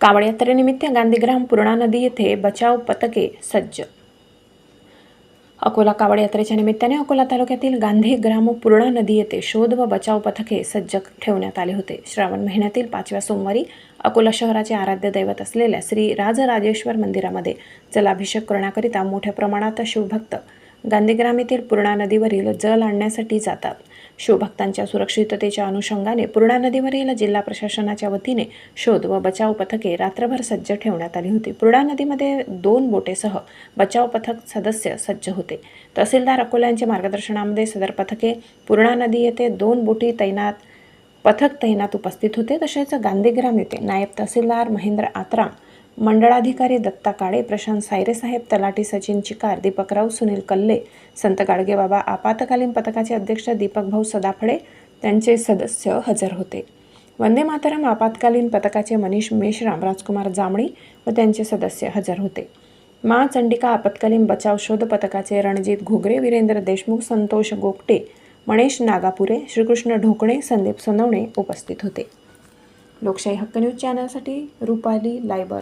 कावड यात्रेनिमित्त गांधीग्राम पूर्णा नदी येथे बचाव पथके सज्ज. अकोला कावड यात्रेच्या निमित्ताने अकोला तालुक्यातील गांधी ग्राम पूर्णा नदी येथे शोध व बचाव पथके सज्ज ठेवण्यात आले होते. श्रावण महिन्यातील पाचव्या सोमवारी अकोला शहराचे आराध्य दैवत असलेल्या श्री राजराजेश्वर मंदिरामध्ये जलाभिषेक करण्याकरिता मोठ्या प्रमाणात शिवभक्त गांधीग्राम येथील पूर्णा नदीवरील जल आणण्यासाठी जातात. शिवभक्तांच्या सुरक्षिततेच्या अनुषंगाने पूर्णा नदीवरील जिल्हा प्रशासनाच्या वतीने शोध व बचाव पथके रात्रभर सज्ज ठेवण्यात आली होती. पूर्णा नदीमध्ये दोन बोटेसह बचाव पथक सदस्य सज्ज होते. तहसीलदार अकोल्यांच्या मार्गदर्शनामध्ये सदर पथके पूर्णा नदी येथे दोन बोटी तैनात पथक तैनात उपस्थित होते. तसेच गांधीग्राम येथे नायब तहसीलदार महेंद्र आत्राम मंडळाधिकारी दत्ता काळे प्रशांत सायरेसाहेब तलाठी सचिन चिकार दीपकराव सुनील कल्ले संत गाडगेबाबा आपातकालीन पथकाचे अध्यक्ष दीपक भाऊ सदाफळे त्यांचे सदस्य हजर होते. वंदे मातरम आपत्कालीन पथकाचे मनीष मेश्राम राजकुमार जांभळी व त्यांचे सदस्य हजर होते. मा चंडिका आपत्कालीन बचाव शोध पथकाचे रणजित घुगरे वीरेंद्र देशमुख संतोष गोगटे मणेश नागापुरे श्रीकृष्ण ढोकणे संदीप सोनवणे उपस्थित होते. लोकशाही हक्क न्यूज चॅनलसाठी रुपाली लायबर.